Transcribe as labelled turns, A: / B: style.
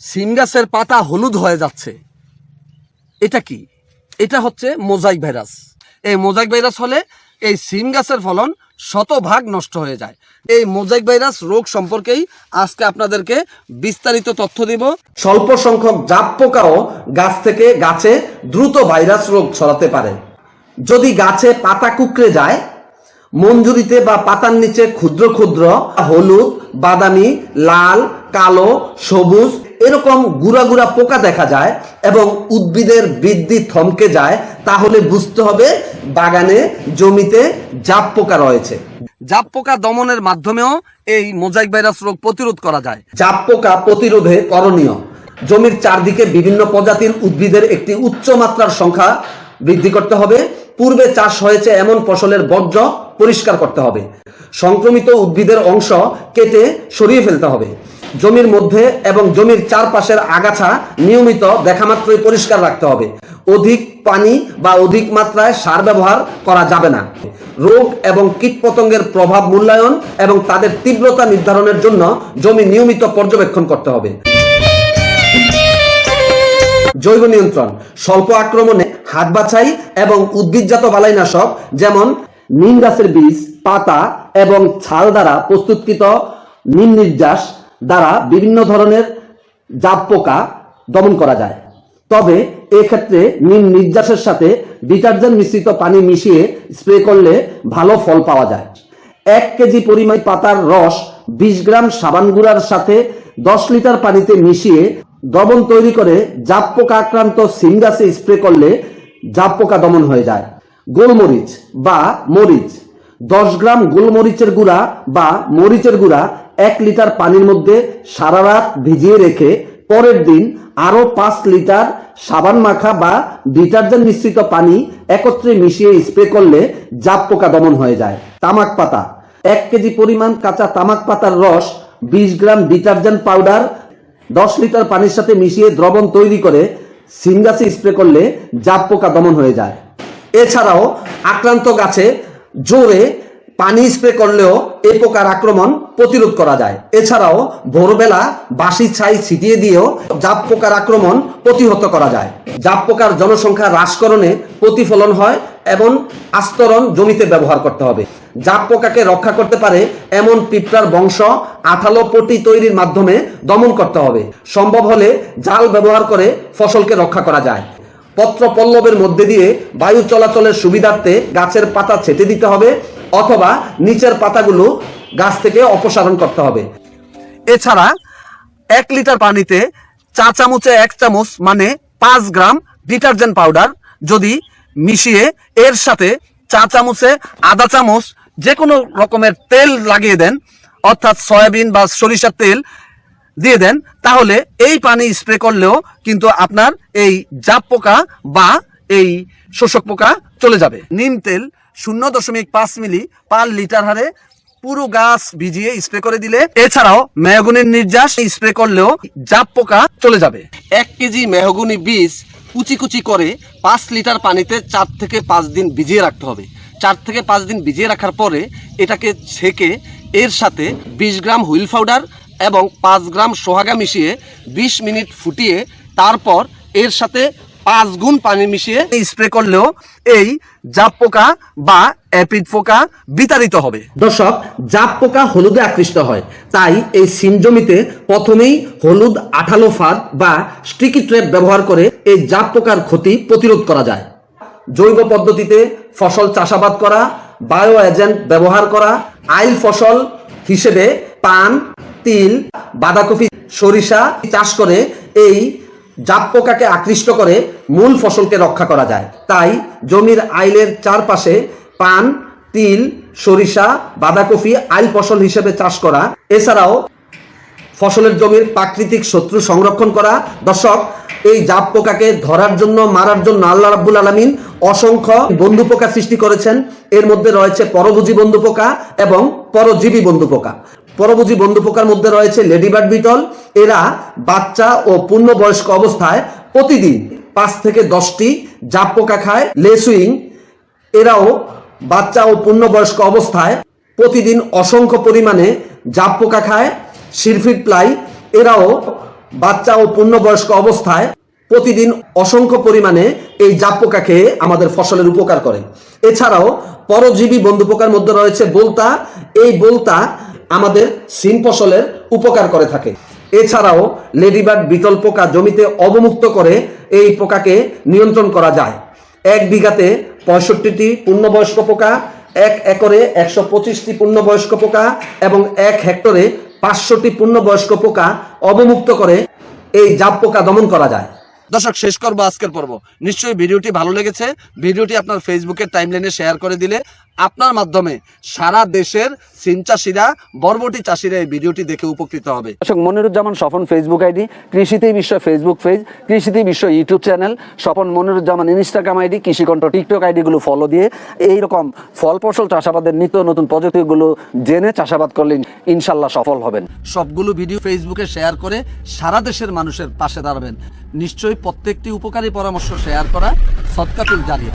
A: সিম গাছের পাতা হলুদ হয়ে যাচ্ছে। এটা কি? এটা হচ্ছে মোজাইক ভাইরাস। এই মোজাইক ভাইরাস হলে এই সিম গাছের ফলন শতভাগ নষ্ট হয়ে যায়। এই মোজাইক ভাইরাস রোগ সম্পর্কেই আজকে আপনাদেরকে বিস্তারিত তথ্য দিব। স্বল্প সংখ্যক জাপ পোকাও গাছ থেকে গাছে দ্রুত ভাইরাস রোগ ছড়াতে পারে। যদি গাছে পাতা কুকড়ে যায়, মঞ্জুরিতে বা পাতার নিচে ক্ষুদ্র ক্ষুদ্র হলুদ, বাদামি, লাল, কালো, সবুজ এরকম গুড়া গুড়া পোকা দেখা যায় এবং উদ্ভিদের বৃদ্ধি থমকে যায় তাহলে বুঝতে হবে বাগানে জমিতে জাপ পোকা রয়েছে। জাপ পোকা দমনের মাধ্যমেও এই মোজাইক ভাইরাস রোগ প্রতিরোধ করা যায়। জাপ পোকা প্রতিরোধে করণীয়। জমির চারদিকে বিভিন্ন প্রজাতির উদ্ভিদের একটি উচ্চ মাত্রার সংখ্যা বৃদ্ধি করতে হবে। পূর্বে চাষ হয়েছে এমন ফসলের বর্জ্য পরিষ্কার করতে হবে। সংক্রমিত উদ্ভিদের অংশ কেটে সরিয়ে ফেলতে হবে। জমির মধ্যে এবং জমির চারপাশের আগাছা নিয়মিত দেখামাত্রই পরিষ্কার রাখতে হবে। অধিক পানি বা অধিক মাত্রায় সার ব্যবহার করা যাবে না। রোগ এবং কীটপতঙ্গের প্রভাব মূল্যায়ন এবং তাদের তীব্রতা নির্ধারণের জন্য জমি নিয়মিত পর্যবেক্ষণ করতে হবে। জৈব নিয়ন্ত্রণ। স্বল্প আক্রমণে হাত বাছাই এবং উদ্ভিদজাত বালাইনাশক, যেমন নিম গাছের বীজ, পাতা এবং ছাল দ্বারা প্রস্তুতকৃত নিম নির্যাস দ্বারা বিভিন্ন ধরনের জাপ পোকা দমন করা যায়। তবে এক্ষেত্রে নিম নির্যাসের সাথে ডিটারজেন্ট মিশ্রিত পানি মিশিয়ে স্প্রে করলে ভালো ফল পাওয়া যায়। এক কেজি পরিমাণ পাতার রস বিশ গ্রাম সাবান গুঁড়ার সাথে দশ লিটার পানিতে মিশিয়ে দ্রবণ তৈরি করে জাপ পোকা আক্রান্ত সিম গাছে স্প্রে করলে জাপ পোকা দমন হয়ে যায়। গোলমরিচ বা মরিচ। দশ গ্রাম গোলমরিচের গুঁড়া বা মরিচের গুঁড়া এক লিটার পানির মধ্যে সারা রাত ভিজিয়ে রেখে পরের দিন আরও পাঁচ লিটার সাবান মাখা বা ডিটারজেন্ট মিশ্রিত পানি একত্রে মিশিয়ে স্প্রে করলে জাপ পোকা দমন হয়ে যায়। তামাক পাতা। এক কেজি পরিমাণ কাঁচা তামাক পাতার রস, বিশ গ্রাম ডিটারজেন্ট পাউডার, দশ লিটার পানির সাথে মিশিয়ে দ্রবণ তৈরি করে সিম গাছে স্প্রে করলে জাপ পোকা দমন হয়ে যায়। এছাড়াও আক্রান্ত গাছে জোরে পানি স্প্রে করলেও এই পোকার আক্রমণ প্রতিরোধ করা যায়। এছাড়াও ভোরবেলা বাসি ছাই ছিটিয়ে দিয়েও জাপ পোকার আক্রমণ প্রতিহত করা যায়। জাপ পোকার জনসংখ্যা হ্রাসকরণে প্রতিফলন হয় এবং আস্তরণ জমিতে ব্যবহার করতে হবে। জাপ পোকাকে রক্ষা করতে পারে এমন পিঁপড়ার বংশ আঠালো পটি তৈরির মাধ্যমে দমন করতে হবে। সম্ভব হলে জাল ব্যবহার করে ফসলকে রক্ষা করা যায়। পত্র পল্লবের মধ্যে দিয়ে বায়ু চলাচলের সুবিধার্থে গাছের পাতা ছেটে দিতে হবে। অথবা নিচের পাতাগুলো গাছ থেকে অপসারণ করতে হবে। এছাড়া এক লিটার পানিতে চা চামচে এক চামচ মানে পাঁচ গ্রাম ডিটারজেন্ট পাউডার যদি মিশিয়ে এর সাথে চা চামচে আধা চামচ যে কোনো রকমের তেল লাগিয়ে দেন, অর্থাৎ সয়াবিন বা সরিষার তেল দিয়ে দেন, তাহলে এই পানি স্প্রে করলেও কিন্তু আপনার এই জাপ পোকা বা এই শোষক পোকা চলে যাবে। নিম তেল শূন্য দশমিক পাঁচ মিলি পার লিটার হারে পুরো গাছ ভিজিয়ে স্প্রে করে দিলে, এছাড়াও মেহগুনির নির্যাস স্প্রে করলেও জাপ পোকা চলে যাবে। এক কেজি মেহগুনি বীজ কুচি কুচি করে পাঁচ লিটার পানিতে চার থেকে পাঁচ দিন ভিজিয়ে রাখতে হবে। চার থেকে পাঁচ দিন ভিজিয়ে রাখার পরে এটাকে ছেঁকে এর সাথে বিশ গ্রাম হুইল পাউডার এবং পাঁচ গ্রাম সোহাগা মিশিয়ে বিশ মিনিট ফুটিয়ে তারপর এর সাথে পাঁচ গুণ পানি মিশিয়ে স্প্রে করলেও এই জাপ পোকা বা অ্যাপিড পোকা বিতাড়িত হবে। দর্শক, জাপ পোকা হলুদে আকৃষ্ট হয়। তাই এই সিম জমিতে প্রথমেই হলুদ আঠালো ফাঁদ বা স্টিকি ট্র্যাপ ব্যবহার করে এই জাপ পোকার ক্ষতি প্রতিরোধ করা যায়। জৈব পদ্ধতিতে ফসল চাষাবাদ করা, বায়ো এজেন্ট ব্যবহার করা, আইল ফসল হিসেবে পান, তিল, বাঁধাকপি, সরিষা চাষ করে এই জাপ পোকাকে আকৃষ্ট করে মূল ফসলকে রক্ষা করা যায়। তাই জমির আইলের চারপাশে পান, তিল, সরিষা, বাঁধাকপি আইল ফসল হিসেবে চাষ করা। এছাড়াও ফসলের জমির প্রাকৃতিক শত্রু সংরক্ষণ করা। দর্শক, এই জাপ পোকাকে ধরার জন্য, মারার জন্য আল্লাহ রাব্বুল আলমিন অসংখ্য বন্ধু পোকা সৃষ্টি করেছেন। এর মধ্যে রয়েছে পরভোজী বন্ধু পোকা এবং পরজীবী বন্ধু পোকা পরভোজী বন্ধু পোকার মধ্যে রয়েছে লেডিবার্ড বিটল। এরা বাচ্চা ও পূর্ণবয়স্ক অবস্থায় প্রতিদিন পাঁচ থেকে দশটি জাপ পোকা খায় লেসুইং এরাও বাচ্চা ও পূর্ণবয়স্ক অবস্থায় প্রতিদিন অসংখ্য পরিমাণে জাপ পোকা খায় সিরফিট প্লাই। এরাও বাচ্চা ও পূর্ণবয়স্ক অবস্থায় প্রতিদিন অসংখ্য পরিমাণে এই জাপ পোকা খেয়ে আমাদের ফসলের উপকার করে। এছাড়াও পরজীবী বন্ধু পোকার মধ্যে রয়েছে বোলতা। এই বোলতা আমাদের সিম ফসলের উপকার করে থাকে। এছাড়াও লেডিবার্ড বিটল পোকা জমিতে অবমুক্ত করে এই পোকাকে নিয়ন্ত্রণ করা যায়। এক বিঘাতে পঁয়ষট্টিটি পূর্ণবয়স্ক পোকা, এক একরে একশো পঁচিশটি পূর্ণবয়স্ক পোকা এবং এক হেক্টরে পাঁচশোটি পূর্ণবয়স্ক পোকা অবমুক্ত করে এই জাপ পোকা দমন করা যায়। দর্শক, শেষ করব আজকের পর্ব। নিশ্চয়ই ভিডিওটি ভালো লেগেছে। ভিডিওটি আপনার ফেসবুকের টাইমলাইনে শেয়ার করে দিলে আপনার মাধ্যমে সারা দেশের সিম চাষিরা বরবটি চাষিরা এই ভিডিওটি দেখে উপকৃত হবে।
B: দর্শক, মনিরুজ্জামান স্বপন ফেসবুক আইডি কৃষিতেই বিশ্ব ফেসবুক পেজ কৃষিতেই বিশ্ব YouTube channel Swapan Moniruzzaman Instagram ID Krishikantha TikTok আইডিগুলো follow দিয়ে এইরকম ফল ফসল চাষাবাদের নিত্য নতুন প্রযুক্তিগুলো জেনে চাষাবাদ করলে ইনশাল্লাহ সফল হবেন।
A: সবগুলো ভিডিও ফেসবুকে শেয়ার করে সারা দেশের মানুষের পাশে দাঁড়াবেন। নিশ্চয়ই প্রত্যেকটি উপকারী পরামর্শ শেয়ার করা সৎকাতুল জারিয়া।